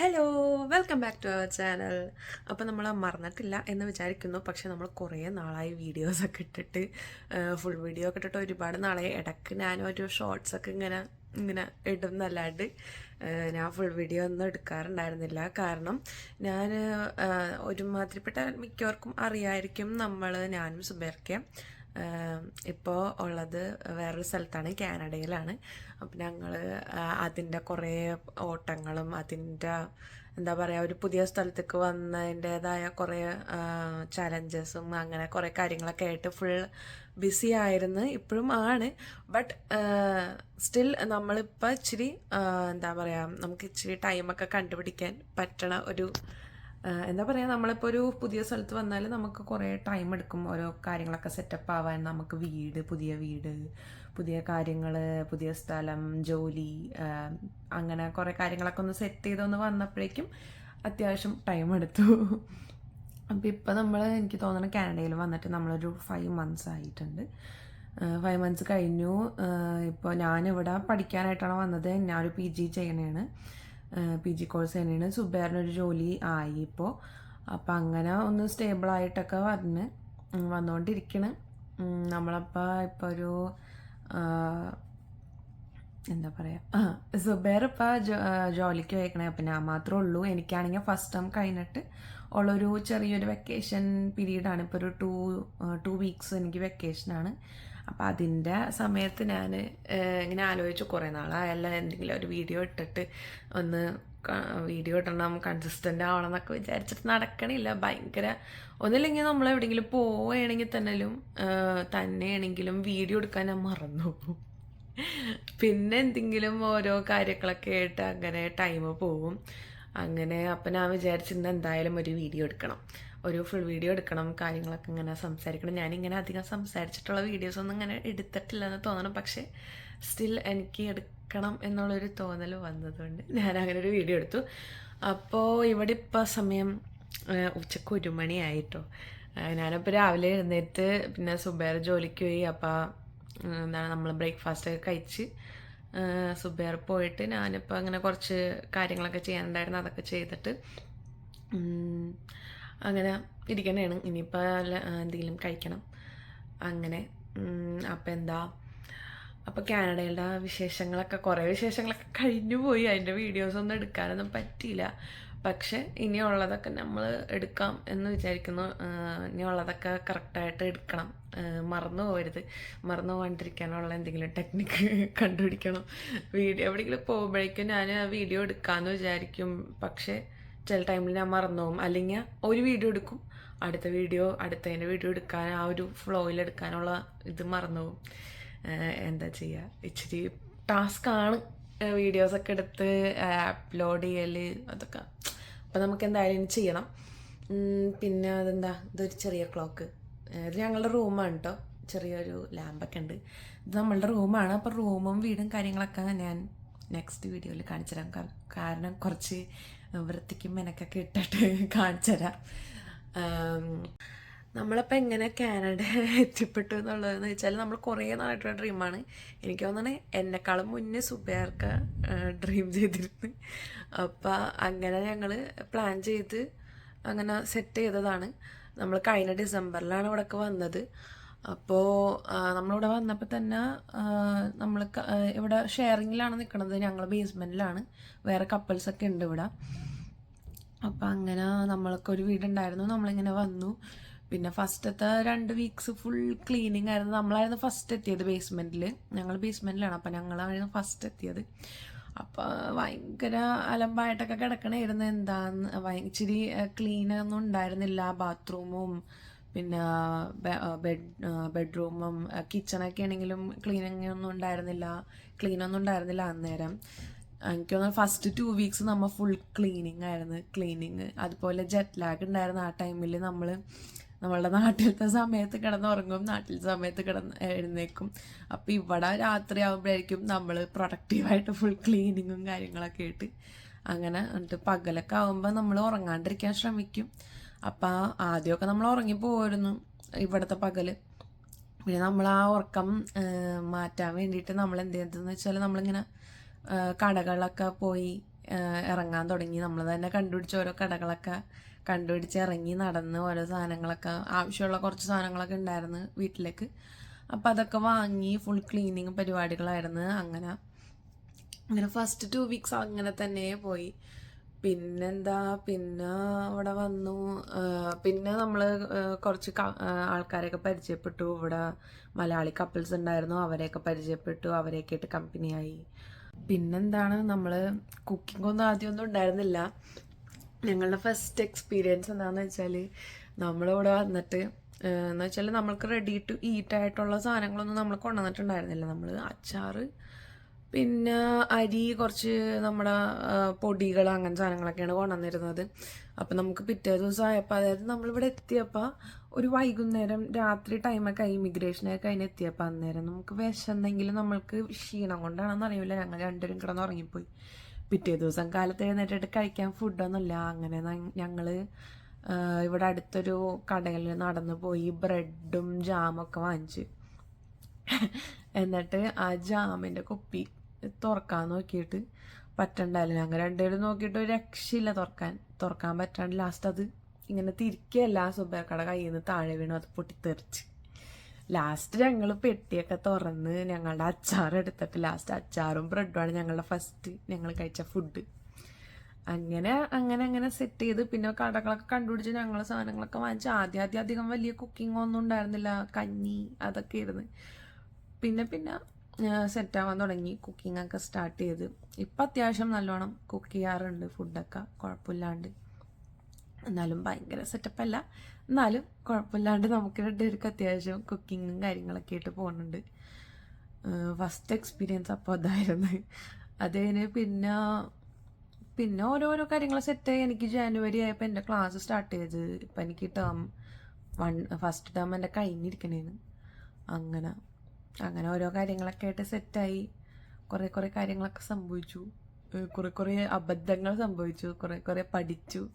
Hello welcome back to our channel അപ്പോൾ നമ്മൾ മറന്നിട്ടില്ല എന്ന് വിചാരിക്കുന്നു. പക്ഷേ നമ്മൾ കുറേ നാളായി വീഡിയോസൊക്കെ ഇട്ടിട്ട് ഫുൾ വീഡിയോ ഒക്കെ ഇട്ടിട്ട് ഒരുപാട് നാളായി. ഇടയ്ക്ക് ഞാനൊരു ഷോർട്സൊക്കെ ഇങ്ങനെ ഇങ്ങനെ ഇടുന്നല്ലാണ്ട് ഞാൻ ഫുൾ വീഡിയോ ഒന്നും എടുക്കാറുണ്ടായിരുന്നില്ല. കാരണം ഞാൻ ഒരുമാതിരിപ്പെട്ട മിക്കവർക്കും അറിയായിരിക്കും നമ്മൾ ഞാനും സുബേർക്കയും ഇപ്പോൾ ഉള്ളത് വേറൊരു സ്ഥലത്താണ് കാനഡയിലാണ്. അപ്പം ഞങ്ങൾ അതിന്റെ കുറേ ഓട്ടങ്ങളും അതിന്റെ എന്താ പറയുക ഒരു പുതിയ സ്ഥലത്തേക്ക് വന്നതിന്റേതായ കുറേ ചലഞ്ചസും അങ്ങനെ കുറേ കാര്യങ്ങളൊക്കെ ആയിട്ട് ഫുൾ ബിസി ആയിരുന്നു ഇപ്പോഴും ആണ്. ബട്ട് സ്റ്റിൽ നമ്മളിപ്പോൾ ഇച്ചിരി എന്താ പറയുക നമുക്ക് ഇച്ചിരി ടൈമൊക്കെ കണ്ടുപിടിക്കാൻ പറ്റണ ഒരു എന്താ പറയുക നമ്മളിപ്പോൾ ഒരു പുതിയ സ്ഥലത്ത് വന്നാൽ നമുക്ക് കുറേ ടൈം എടുക്കും ഓരോ കാര്യങ്ങളൊക്കെ സെറ്റപ്പ് ആവാൻ. നമുക്ക് വീട് പുതിയ വീട് പുതിയ കാര്യങ്ങൾ പുതിയ സ്ഥലം ജോലി അങ്ങനെ കുറേ കാര്യങ്ങളൊക്കെ ഒന്ന് സെറ്റ് ചെയ്തൊന്ന് വന്നപ്പോഴേക്കും അത്യാവശ്യം ടൈം എടുത്തു. അപ്പോൾ ഇപ്പോൾ നമ്മൾ എനിക്ക് തോന്നുന്നു കാനഡയിൽ വന്നിട്ട് നമ്മളൊരു ഫൈവ് മന്ത്സ് ആയിട്ടുണ്ട്. ഫൈവ് മന്ത്സ് കഴിഞ്ഞു. ഇപ്പോൾ ഞാനിവിടെ പഠിക്കാനായിട്ടാണ് വന്നത്. ഞാനൊരു പി ജി ചെയ്യണേണ്. പി ജി കോഴ്സ് തന്നെയാണ്. സുബേറിനൊരു ജോലി ആയി ഇപ്പോൾ അപ്പം അങ്ങനെ ഒന്ന് സ്റ്റേബിളായിട്ടൊക്കെ വന്ന് വന്നുകൊണ്ടിരിക്കണം നമ്മളപ്പോൾ ഇപ്പോൾ ഒരു എന്താ പറയുക സുബേർ ഇപ്പോൾ ജോലിക്ക് വയ്ക്കണേ അപ്പം ഞാൻ മാത്രമേ ഉള്ളൂ. എനിക്കാണെങ്കിൽ ഫസ്റ്റ് ടൈം കഴിഞ്ഞിട്ട് ഉള്ളൊരു ചെറിയൊരു വെക്കേഷൻ പീരീഡാണ് ഇപ്പോൾ ഒരു ടു ടു വീക്സ് എനിക്ക് വെക്കേഷനാണ് അപ്പം അതിന്റെ സമയത്ത് ഞാൻ ഇങ്ങനെ ആലോചിച്ചു കുറേ നാളായല്ല എന്തെങ്കിലും ഒരു വീഡിയോ ഇട്ടിട്ട് ഒന്ന് വീഡിയോ ഇടണം കൺസിസ്റ്റന്റ് ആവണം എന്നൊക്കെ വിചാരിച്ചിട്ട് നടക്കണില്ല. ഭയങ്കര ഒന്നില്ലെങ്കിൽ നമ്മൾ എവിടെയെങ്കിലും പോവുകയാണെങ്കിൽ തന്നെയും തന്നെയാണെങ്കിലും വീഡിയോ എടുക്കാൻ ഞാൻ മറന്നു പിന്നെ എന്തെങ്കിലും ഓരോ കാര്യങ്ങളൊക്കെ ആയിട്ട് അങ്ങനെ ടൈം പോകും. അങ്ങനെ അപ്പം ഞാൻ വിചാരിച്ചിരുന്ന എന്തായാലും ഒരു വീഡിയോ എടുക്കണം. ഒരു ഫുൾ വീഡിയോ എടുക്കണം കാര്യങ്ങളൊക്കെ ഇങ്ങനെ സംസാരിക്കണം. ഞാനിങ്ങനെ അധികം സംസാരിച്ചിട്ടുള്ള വീഡിയോസ് ഒന്നും ഇങ്ങനെ എടുത്തിട്ടില്ല എന്ന് തോന്നണം. പക്ഷേ സ്റ്റിൽ എനിക്ക് എടുക്കണം എന്നുള്ളൊരു തോന്നൽ വന്നതുകൊണ്ട് ഞാൻ അങ്ങനെ ഒരു വീഡിയോ എടുത്തു. അപ്പോൾ ഇവിടെ ഇപ്പോൾ സമയം ഉച്ചയ്ക്ക് ഒരു മണിയായിട്ടോ ഞാനപ്പോൾ രാവിലെ എഴുന്നേറ്റ് പിന്നെ സുബേർ ജോലിക്ക് പോയി. അപ്പോൾ എന്താണ് നമ്മൾ ബ്രേക്ക്ഫാസ്റ്റ് ഒക്കെ കഴിച്ച് സുബേർ പോയിട്ട് ഞാനിപ്പോൾ അങ്ങനെ കുറച്ച് കാര്യങ്ങളൊക്കെ ചെയ്യാനുണ്ടായിരുന്നു. അതൊക്കെ ചെയ്തിട്ട് അങ്ങനെ ഇരിക്കണേണ്. ഇനിയിപ്പോൾ എന്തെങ്കിലും കഴിക്കണം. അങ്ങനെ അപ്പം എന്താ? അപ്പോൾ കാനഡയുടെ വിശേഷങ്ങളൊക്കെ കുറേ വിശേഷങ്ങളൊക്കെ കഴിഞ്ഞു പോയി. അതിന്റെ വീഡിയോസൊന്നും എടുക്കാനൊന്നും പറ്റിയില്ല. പക്ഷെ ഇനിയുള്ളതൊക്കെ നമ്മൾ എടുക്കാം എന്ന് വിചാരിക്കുന്നു. ഇനിയുള്ളതൊക്കെ കറക്റ്റായിട്ട് എടുക്കണം. മറന്നു പോകരുത് മറന്നു പോകാണ്ടിരിക്കാനുള്ള എന്തെങ്കിലും ടെക്നിക്ക് കണ്ടുപിടിക്കണം. വീഡിയോ എവിടെയെങ്കിലും പോകുമ്പോഴേക്കും ഞാൻ വീഡിയോ എടുക്കാമെന്ന് വിചാരിക്കും. പക്ഷേ ചില ടൈമിൽ ഞാൻ മറന്നു പോകും അല്ലെങ്കിൽ ഒരു വീഡിയോ എടുക്കും. അടുത്ത വീഡിയോ അടുത്തതിന്റെ വീഡിയോ എടുക്കാൻ ആ ഒരു ഫ്ലോയിൽ എടുക്കാനുള്ള ഇത് മറന്നു പോകും എന്താ ചെയ്യുക ഇച്ചിരി ടാസ്ക്കാണ് വീഡിയോസൊക്കെ എടുത്ത് അപ്ലോഡ് ചെയ്യൽ അതൊക്കെ. അപ്പം നമുക്ക് എന്തായാലും ചെയ്യണം. പിന്നെ അതെന്താ? ഇതൊരു ചെറിയ ക്ലോക്ക് ഇത് ഞങ്ങളുടെ റൂമാണ് കേട്ടോ ചെറിയൊരു ലാമ്പൊക്കെ ഉണ്ട്. ഇത് നമ്മളുടെ റൂമാണ് അപ്പോൾ റൂമും വീടും കാര്യങ്ങളൊക്കെ ഞാൻ നെക്സ്റ്റ് വീഡിയോയിൽ കാണിച്ചു തരാം കാരണം കുറച്ച് വൃത്തിക്കും മെനക്കൊക്കെ ഇട്ടിട്ട് കാണിച്ചു നമ്മളപ്പോൾ എങ്ങനെ കാനഡ എത്തിപ്പെട്ടു എന്നുള്ളതെന്ന് വെച്ചാൽ നമ്മൾ കുറേ നാളായിട്ടുള്ള ഡ്രീമാണ് എനിക്ക് തോന്നുന്നത് എന്നെക്കാളും മുന്നേ സുബേർക്ക് ഡ്രീം ചെയ്തിരുന്നു. അപ്പോൾ അങ്ങനെ ഞങ്ങൾ പ്ലാൻ ചെയ്ത് അങ്ങനെ സെറ്റ് ചെയ്തതാണ്. നമ്മൾ കഴിഞ്ഞ ഡിസംബറിലാണ് ഇവിടേക്ക് വന്നത്. അപ്പോൾ നമ്മളിവിടെ വന്നപ്പോൾ തന്നെ നമ്മൾ ഇവിടെ ഷെയറിങ്ങിലാണ് നിൽക്കുന്നത് ഞങ്ങൾ ബേസ്മെന്റിലാണ് വേറെ കപ്പിൾസൊക്കെ ഉണ്ട് ഇവിടെ. അപ്പം അങ്ങനെ നമ്മൾക്കൊരു വീടുണ്ടായിരുന്നു. നമ്മളിങ്ങനെ വന്നു. പിന്നെ ഫസ്റ്റത്തെ രണ്ട് വീക്സ് ഫുൾ ക്ലീനിങ് ആയിരുന്നു. നമ്മളായിരുന്നു ഫസ്റ്റ് എത്തിയത് ബേസ്മെന്റിൽ ഞങ്ങൾ ബേസ്മെന്റിലാണ് അപ്പം ഞങ്ങളായിരുന്നു ഫസ്റ്റ് എത്തിയത്. അപ്പോൾ ഭയങ്കര അലമ്പായിട്ടൊക്കെ കിടക്കണമായിരുന്നു എന്താന്ന് ഇച്ചിരി ക്ലീനൊന്നും ഉണ്ടായിരുന്നില്ല. ബാത്റൂമും പിന്നെ ബെഡ് ബെഡ്റൂമും കിച്ചണൊക്കെ ആണെങ്കിലും ക്ലീനിങ് ഒന്നും ഉണ്ടായിരുന്നില്ല. ക്ലീൻ ഒന്നും ഉണ്ടായിരുന്നില്ല അന്നേരം. എനിക്ക് തോന്നുന്നു ഫസ്റ്റ് ടു വീക്സ് നമ്മൾ ഫുൾ ക്ലീനിങ് ആയിരുന്നു. ക്ലീനിങ് അതുപോലെ ജെറ്റ് ലാഗ് ഉണ്ടായിരുന്ന ആ ടൈമിൽ നമ്മൾ നമ്മളുടെ നാട്ടിലത്തെ സമയത്ത് കിടന്നുറങ്ങും. നാട്ടിലത്തെ സമയത്ത് കിടന്ന് എഴുന്നേക്കും അപ്പോൾ ഇവിടെ രാത്രി ആകുമ്പോഴായിരിക്കും നമ്മൾ പ്രൊഡക്റ്റീവായിട്ട് ഫുൾ ക്ലീനിങ്ങും കാര്യങ്ങളൊക്കെ ആയിട്ട്. അങ്ങനെ എന്നിട്ട് പകലൊക്കെ ആകുമ്പോൾ നമ്മൾ ഉറങ്ങാണ്ടിരിക്കാൻ ശ്രമിക്കും. അപ്പോൾ ആദ്യമൊക്കെ നമ്മൾ ഉറങ്ങി പോയിരുന്നു ഇവിടുത്തെ പകൽ പിന്നെ നമ്മൾ ആ ഉറക്കം മാറ്റാൻ വേണ്ടിയിട്ട് നമ്മൾ എന്ത് ചെയ്തതെന്ന് വെച്ചാൽ നമ്മളിങ്ങനെ കടകളൊക്കെ പോയി ഇറങ്ങാൻ തുടങ്ങി. നമ്മൾ തന്നെ കണ്ടുപിടിച്ച് ഓരോ കടകളൊക്കെ കണ്ടുപിടിച്ച് ഇറങ്ങി നടന്ന് ഓരോ സാധനങ്ങളൊക്കെ ആവശ്യമുള്ള കുറച്ച് സാധനങ്ങളൊക്കെ ഉണ്ടായിരുന്നു വീട്ടിലേക്ക്. അപ്പോൾ അതൊക്കെ വാങ്ങി ഫുൾ ക്ലീനിങ് പരിപാടികളായിരുന്നു. അങ്ങനെ അങ്ങനെ ഫസ്റ്റ് ടു വീക്സ് അങ്ങനെ തന്നെ പോയി. പിന്നെന്താ? പിന്നെ ഇവിടെ വന്നു. പിന്നെ നമ്മൾ കുറച്ച് ആൾക്കാരെയൊക്കെ പരിചയപ്പെട്ടു. ഇവിടെ മലയാളി കപ്പിൾസ് ഉണ്ടായിരുന്നു. അവരെയൊക്കെ പരിചയപ്പെട്ടു. അവരെയൊക്കെ ആയിട്ട് കമ്പനിയായി പിന്നെന്താണ്? നമ്മൾ കുക്കിംഗ് ഒന്നും ആദ്യമൊന്നും ഉണ്ടായിരുന്നില്ല. ഞങ്ങളുടെ ഫസ്റ്റ് എക്സ്പീരിയൻസ് എന്താണെന്ന് വെച്ചാൽ നമ്മളിവിടെ വന്നിട്ട് എന്ന് വെച്ചാൽ നമ്മൾക്ക് റെഡി ടു ഈറ്റ് ആയിട്ടുള്ള സാധനങ്ങളൊന്നും നമ്മൾ കൊണ്ടുവന്നിട്ടുണ്ടായിരുന്നില്ല. നമ്മൾ അച്ചാറ് പിന്നെ അരി കുറച്ച് നമ്മുടെ പൊടികൾ അങ്ങനെ സാധനങ്ങളൊക്കെയാണ് കൊണ്ടുവന്നിരുന്നത്. അപ്പം നമുക്ക് പിറ്റേ ദിവസം ആയപ്പോൾ അതായത് നമ്മളിവിടെ എത്തിയപ്പോൾ ഒരു വൈകുന്നേരം രാത്രി ടൈമൊക്കെ ആയി ഇമിഗ്രേഷനൊക്കെ കഴിഞ്ഞ് എത്തിയപ്പോൾ അന്നേരം നമുക്ക് വിശന്നെങ്കിലും നമ്മൾക്ക് ക്ഷീണം കൊണ്ടാണെന്ന് അറിയില്ല. ഞങ്ങൾ രണ്ടുപേരും കിടന്ന് ഉറങ്ങിപ്പോയി. പിറ്റേ ദിവസം കാലത്ത് എഴുന്നേറ്റിട്ട് കഴിക്കാൻ ഫുഡൊന്നുമില്ല അങ്ങനെ ഞങ്ങൾ ഇവിടെ അടുത്തൊരു കടയിൽ നടന്നു പോയി ബ്രെഡും ജാമൊക്കെ വാങ്ങിച്ച്. എന്നിട്ട് ആ ജാമിന്റെ കുപ്പി തുറക്കാൻ നോക്കിയിട്ട് പറ്റണ്ടായില്ല. ഞങ്ങൾ രണ്ടുപേരും നോക്കിയിട്ട് ഒരു രക്ഷയില്ല തുറക്കാൻ. തുറക്കാൻ പറ്റാണ്ട് ലാസ്റ്റ് അത് ഇങ്ങനെ തിരിക്കുകയല്ല ആ സുബേർക്കട കയ്യിൽ നിന്ന് താഴെ വീണു. അത് പൊട്ടിത്തെറിച്ച്. ലാസ്റ്റ് ഞങ്ങൾ പെട്ടിയൊക്കെ തുറന്ന് ഞങ്ങളുടെ അച്ചാർ എടുത്തിട്ട് ലാസ്റ്റ് അച്ചാറും ബ്രെഡുമാണ് ഞങ്ങളുടെ ഫസ്റ്റ് ഞങ്ങൾ കഴിച്ച ഫുഡ് അങ്ങനെ അങ്ങനെ അങ്ങനെ സെറ്റ് ചെയ്ത് പിന്നെ കടകളൊക്കെ കണ്ടുപിടിച്ച് ഞങ്ങൾ സാധനങ്ങളൊക്കെ വാങ്ങിച്ച് ആദ്യം ആദ്യം അധികം വലിയ കുക്കിംഗ് ഒന്നും ഉണ്ടായിരുന്നില്ല. കഞ്ഞി അതൊക്കെ ഇരുന്ന് പിന്നെ പിന്നെ സെറ്റ് ആവാൻ തുടങ്ങി. കുക്കിംഗ് ഒക്കെ സ്റ്റാർട്ട് ചെയ്ത്. ഇപ്പം അത്യാവശ്യം നല്ലോണം കുക്ക് ചെയ്യാറുണ്ട്. ഫുഡൊക്കെ കുഴപ്പമില്ലാണ്ട് എന്നാലും ഭയങ്കര സെറ്റപ്പ് അല്ല. എന്നാലും കുഴപ്പമില്ലാണ്ട് നമുക്ക് രണ്ടുപേർക്ക് അത്യാവശ്യം കുക്കിങ്ങും കാര്യങ്ങളൊക്കെ ആയിട്ട് പോകുന്നുണ്ട്. ഫസ്റ്റ് എക്സ്പീരിയൻസ് അപ്പോൾ അതായിരുന്നു. അത് കഴിഞ്ഞ് പിന്നെ പിന്നെ ഓരോരോ കാര്യങ്ങൾ സെറ്റായി എനിക്ക് ജാനുവരി ആയപ്പോൾ എന്റെ ക്ലാസ് സ്റ്റാർട്ട് ചെയ്ത്. ഇപ്പം എനിക്ക് ടേം വൺ ഫസ്റ്റ് ടേം എന്റെ കഴിഞ്ഞിരിക്കണേന്ന് അങ്ങനെ. അങ്ങനെ ഓരോ കാര്യങ്ങളൊക്കെ ആയിട്ട് സെറ്റായി കുറേ കുറേ കാര്യങ്ങളൊക്കെ സംഭവിച്ചു. കുറേ കുറേ അബദ്ധങ്ങൾ സംഭവിച്ചു. കുറേ കുറേ പഠിച്ചു.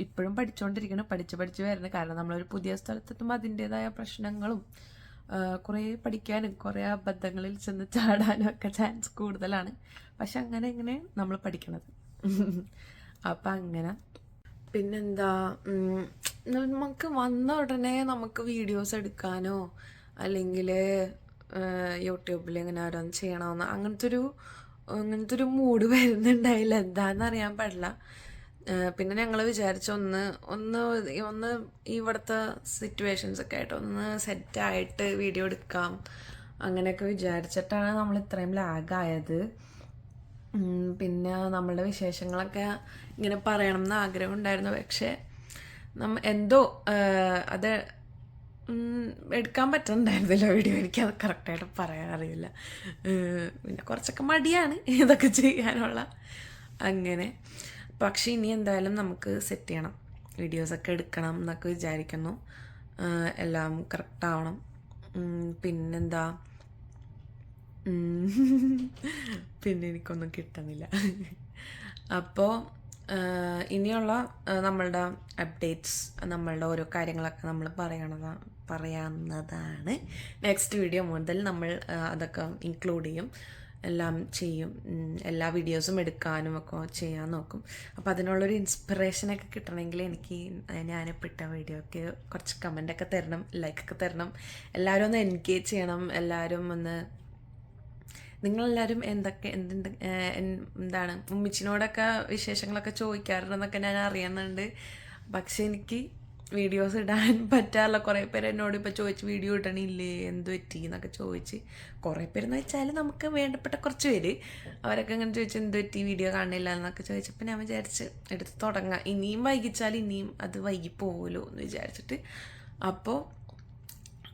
ഇപ്പോഴും പഠിച്ചുകൊണ്ടിരിക്കണം പഠിച്ച് പഠിച്ച് വരുന്നത് കാരണം നമ്മളൊരു പുതിയ സ്ഥലത്തെത്തുമ്പോൾ അതിന്റെതായ പ്രശ്നങ്ങളും കുറേ പഠിക്കാനും കുറേ അബദ്ധങ്ങളിൽ ചെന്ന് ചാടാനും ഒക്കെ ചാൻസ് കൂടുതലാണ്. പക്ഷെ അങ്ങനെ ഇങ്ങനെ നമ്മൾ പഠിക്കണത്. അപ്പം അങ്ങനെ. പിന്നെന്താ നമുക്ക് വന്ന ഉടനെ നമുക്ക് വീഡിയോസ് എടുക്കാനോ അല്ലെങ്കിൽ യൂട്യൂബിൽ ഇങ്ങനെ ഓരോന്ന് ചെയ്യണമെന്ന് അങ്ങനത്തെ ഒരു അങ്ങനത്തെ ഒരു മൂഡ് വരുന്നുണ്ടായില്ല. എന്താണെന്ന് അറിയാൻ പാടില്ല പിന്നെ ഞങ്ങൾ വിചാരിച്ചു ഒന്ന് ഒന്ന് ഒന്ന് ഇവിടുത്തെ സിറ്റുവേഷൻസ് ഒക്കെ ആയിട്ട് ഒന്ന് സെറ്റായിട്ട് വീഡിയോ എടുക്കാം. അങ്ങനെയൊക്കെ വിചാരിച്ചിട്ടാണ് നമ്മൾ ഇത്രയും ലാഗായത് പിന്നെ നമ്മളുടെ വിശേഷങ്ങളൊക്കെ ഇങ്ങനെ പറയണം എന്ന് ആഗ്രഹം ഉണ്ടായിരുന്നു. പക്ഷേ നമ്മ എന്തോ അത് എടുക്കാൻ പറ്റുന്നുണ്ടായിരുന്നില്ല വീഡിയോ എനിക്ക് അത് കറക്റ്റായിട്ട് പറയാൻ അറിയില്ല. പിന്നെ കുറച്ചൊക്കെ മടിയാണ് ഇതൊക്കെ ചെയ്യാനുള്ള. അങ്ങനെ. പക്ഷെ ഇനി എന്തായാലും നമുക്ക് സെറ്റ് ചെയ്യണം. വീഡിയോസൊക്കെ എടുക്കണം എന്നൊക്കെ വിചാരിക്കുന്നു. എല്ലാം കറക്റ്റ് ആവണം. പിന്നെന്താ. പിന്നെ എനിക്കൊന്നും കിട്ടുന്നില്ല. അപ്പോൾ ഇനിയുള്ള നമ്മളുടെ അപ്ഡേറ്റ്സ് നമ്മളുടെ ഓരോ കാര്യങ്ങളൊക്കെ നമ്മൾ പറയണതാണ് പറയാവുന്നതാണ്. നെക്സ്റ്റ് വീഡിയോ മുതൽ നമ്മൾ അതൊക്കെ ഇൻക്ലൂഡ് ചെയ്യും. എല്ലാം ചെയ്യും. എല്ലാ വീഡിയോസും എടുക്കാനും ഒക്കെ ചെയ്യാൻ നോക്കും. അപ്പോൾ അതിനുള്ളൊരു ഇൻസ്പിറേഷനൊക്കെ കിട്ടണമെങ്കിൽ എനിക്ക് ഞാനിപ്പോൾ ഇട്ട വീഡിയോക്ക് കുറച്ച് കമന്റൊക്കെ തരണം ലൈക്കൊക്കെ തരണം. എല്ലാവരും ഒന്ന് എൻഗേജ് ചെയ്യണം. എല്ലാവരും ഒന്ന് നിങ്ങളെല്ലാവരും എന്തൊക്കെ എന്ത് എന്താണ്? ഉമ്മിച്ചിനോടൊക്കെ വിശേഷങ്ങളൊക്കെ ചോദിക്കാറുണ്ടെന്നൊക്കെ ഞാൻ അറിയുന്നുണ്ട്. പക്ഷെ എനിക്ക് വീഡിയോസ് ഇടാൻ പറ്റാറില്ല കുറേ പേര് എന്നോട് ഇപ്പോൾ ചോദിച്ച് വീഡിയോ ഇടണില്ലേ എന്ത് പറ്റി എന്നൊക്കെ ചോദിച്ച് കുറേ പേരെന്ന് വെച്ചാൽ നമുക്ക് വേണ്ടപ്പെട്ട കുറച്ച് പേര് അവരൊക്കെ ഇങ്ങനെ ചോദിച്ചു എന്ത് പറ്റി വീഡിയോ കാണില്ല എന്നൊക്കെ ചോദിച്ചപ്പോൾ ഞാൻ വിചാരിച്ച് എടുത്ത് തുടങ്ങാം ഇനിയും വൈകിച്ചാൽ ഇനിയും അത് വൈകി പോകുമല്ലോ എന്ന് വിചാരിച്ചിട്ട് അപ്പോൾ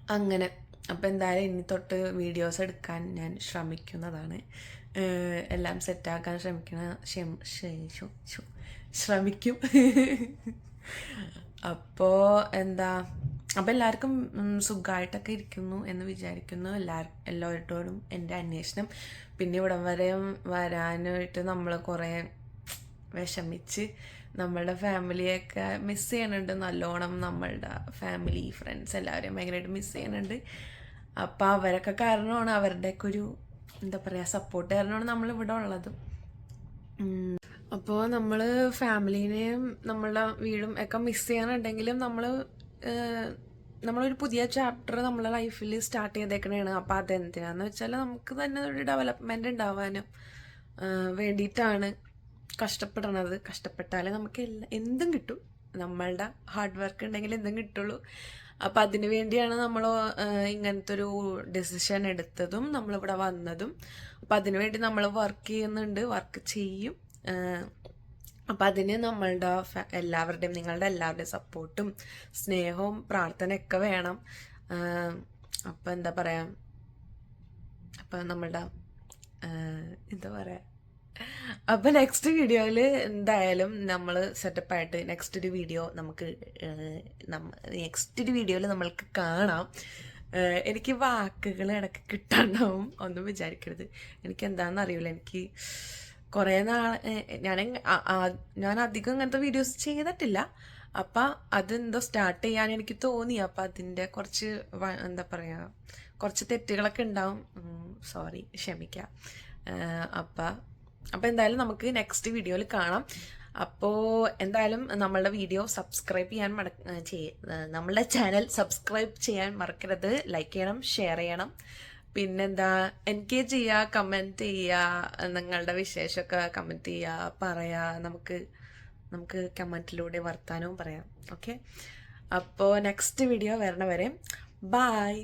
അങ്ങനെ അപ്പോൾ എന്തായാലും ഇനി തൊട്ട് വീഡിയോസ് എടുക്കാൻ ഞാൻ ശ്രമിക്കുന്നതാണ് എല്ലാം സെറ്റാക്കാൻ ശ്രമിക്കുന്ന ശ്രമിക്കും അപ്പോൾ എന്താ അപ്പോൾ എല്ലാവർക്കും സുഖമായിട്ടൊക്കെ ഇരിക്കുന്നു എന്ന് വിചാരിക്കുന്നു. എല്ലാവർ എല്ലാവരോടും എന്റെ അന്വേഷണം. പിന്നെ ഇവിടം വരെ വരാനായിട്ട് നമ്മൾ കുറേ വിഷമിച്ച് നമ്മളുടെ ഫാമിലിയൊക്കെ മിസ് ചെയ്യണുണ്ട് നല്ലോണം നമ്മളുടെ ഫാമിലി ഫ്രണ്ട്സ് എല്ലാവരെയും ഭയങ്കരമായിട്ട് മിസ് ചെയ്യുന്നുണ്ട്. അപ്പോൾ അവരൊക്കെ കാരണമാണ് അവരുടെയൊക്കെ ഒരു എന്താ പറയുക സപ്പോർട്ട് കാരണമാണ് നമ്മളിവിടെ ഉള്ളത്. അപ്പോൾ നമ്മൾ ഫാമിലീനെയും നമ്മളുടെ വീടും ഒക്കെ മിസ് ചെയ്യാനുണ്ടെങ്കിലും നമ്മൾ നമ്മളൊരു പുതിയ ചാപ്റ്റർ നമ്മളെ ലൈഫിൽ സ്റ്റാർട്ട് ചെയ്തേക്കണേണ്. അപ്പോൾ അതെന്തിനാന്ന് വെച്ചാൽ നമുക്ക് തന്നെ ഒരു ഡെവലപ്മെന്റ് ഉണ്ടാവാനും വേണ്ടിയിട്ടാണ് കഷ്ടപ്പെടണത്. കഷ്ടപ്പെട്ടാലേ നമുക്ക് എല്ലാ എന്തും കിട്ടും. നമ്മളുടെ ഹാർഡ് വർക്ക് ഉണ്ടെങ്കിൽ എന്തും കിട്ടുള്ളൂ. അപ്പം അതിനു വേണ്ടിയാണ് നമ്മൾ ഇങ്ങനത്തെ ഒരു ഡെസിഷൻ എടുത്തതും നമ്മളിവിടെ വന്നതും. അപ്പം അതിനു വേണ്ടി നമ്മൾ വർക്ക് ചെയ്യുന്നുണ്ട്. വർക്ക് ചെയ്യും. അപ്പം അതിന് നമ്മളുടെ എല്ലാവരുടെയും നിങ്ങളുടെ എല്ലാവരുടെയും സപ്പോർട്ടും സ്നേഹവും പ്രാർത്ഥനയൊക്കെ വേണം. അപ്പം എന്താ പറയുക അപ്പം നമ്മളുടെ എന്താ പറയാ അപ്പം നെക്സ്റ്റ് വീഡിയോയിൽ എന്തായാലും നമ്മൾ സെറ്റപ്പായിട്ട് നെക്സ്റ്റ് ഒരു വീഡിയോ നമുക്ക് നെക്സ്റ്റ് ഒരു വീഡിയോയിൽ നമ്മൾക്ക് കാണാം. എനിക്ക് വാക്കുകൾ ഇടയ്ക്ക് കിട്ടാണ്ടാവും. ഒന്നും വിചാരിക്കരുത്. എനിക്ക് എന്താണെന്ന് അറിയില്ല എനിക്ക് കുറേ നാൾ ഞാൻ ഞാൻ അധികം ഇങ്ങനത്തെ വീഡിയോസ് ചെയ്തിട്ടില്ല. അപ്പം അതെന്തോ സ്റ്റാർട്ട് ചെയ്യാൻ എനിക്ക് തോന്നി. അപ്പം അതിന്റെ കുറച്ച് എന്താ പറയുക കുറച്ച് തെറ്റുകളൊക്കെ ഉണ്ടാവും സോറി ക്ഷമിക്കാം. അപ്പം അപ്പം എന്തായാലും നമുക്ക് നെക്സ്റ്റ് വീഡിയോയിൽ കാണാം. അപ്പോൾ എന്തായാലും നമ്മളുടെ വീഡിയോ സബ്സ്ക്രൈബ് ചെയ്യാൻ മട നമ്മളുടെ ചാനൽ സബ്സ്ക്രൈബ് ചെയ്യാൻ മറക്കരുത്. ലൈക്ക് ചെയ്യണം ഷെയർ ചെയ്യണം. പിന്നെന്താ എൻഗേജ് ചെയ്യാ കമന്റ് ചെയ്യാ നിങ്ങളുടെ വിശേഷമൊക്കെ കമന്റ് ചെയ്യാ പറയാ നമുക്ക് നമുക്ക് കമന്റിലൂടെ വർത്താനവും പറയാം. ഓക്കെ അപ്പോൾ നെക്സ്റ്റ് വീഡിയോ വരണ വരെ ബായ്